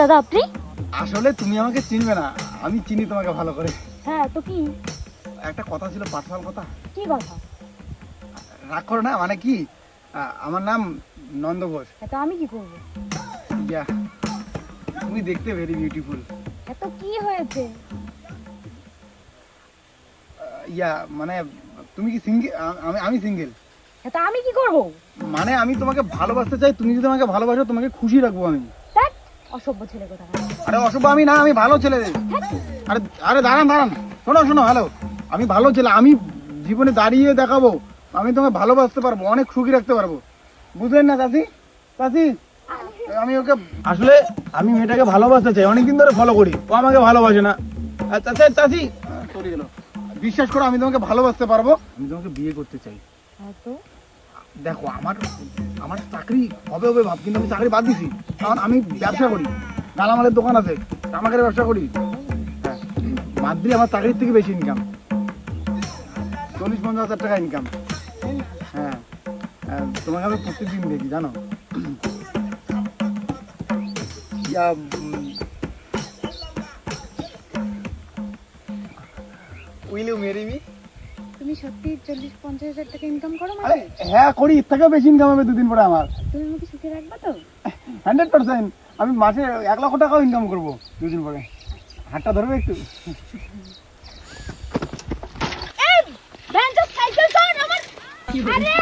দাদা আপনি? আসলে তুমি আমাকে চিনবে না। আমি চিনি তোমাকে ভালো করে। হ্যাঁ তো কি? একটা কথা ছিল পার্সোনাল কথা। কি কথা? রাগ করো না মানে কি? আমার নাম নন্দ ঘোষ। হ্যাঁ তো আমি কি করব? ইয়া তুমি দেখতে ভেরি বিউটিফুল হ্যাঁ তো কি হয়েছে? ইয়া মানে তুমি কি সিঙ্গেল আমি আমি সিঙ্গেল হ্যাঁ তো আমি কি করব? মানে আমি তোমাকে ভালোবাসতে চাই তুমি যদি আমাকে ভালোবাসো তোমাকে খুশি রাখব আমি। অসভ্য ছেলে কথা আরে অশুভ আমি না আমি ভালো ছেলে। আরে আরে দাঁড়ান দাঁড়ান। শোনো শোনো হ্যালো আমি ভালো ছেলে আমি জীবনে দাঁড়িয়ে দেখাবো। আমি তোমাকে ভালোবাসতে পারব অনেক সুখী রাখতে পারব। বুঝলেন না চাষি চাষি আমি ওকে আসলে আমি মেয়েটাকে ভালোবাসতে চাই অনেকদিন ধরে ফলো করি। ও আমাকে ভালোবাসে না। আচ্ছা চাষি চলে গেল। বিশ্বাস করো আমি তোমাকে ভালোবাসতে পারব। আমি তোমাকে বিয়ে করতে চাই। হ্যাঁ তো? দেখো আমার আমার চাকরি হবে হবে ভাব কিন্তু আমি চাকরি বাদ দিছি। কারণ আমি ব্যবসা করি। গালামালের দোকান আছে জামাকারের ব্যবসা করি। হ্যাঁ মাদ্রি আমার চাকরির থেকে বেশি ইনকাম চল্লিশ পঞ্চাশ হাজার টাকা ইনকাম হ্যাঁ হ্যাঁ, তোমাকে আমি প্রত্যেকদিন দেখি জানো? Yeah will you marry me? তুমি সত্যি চল্লিশ পঞ্চাশ হাজার টাকা ইনকাম করো মানে? হ্যাঁ করি এর থেকেও বেশি ইনকাম হবে দুদিন পরে আমার। তুমি আমাকে সুখে রাখবে তো? Hundred percent. আমি মাসে এক লক্ষ টাকাও ইনকাম করব দুদিন পরে। হাতটা ধরবে একটু। এই ভ্যানটা সাইকেল আমার। আরে!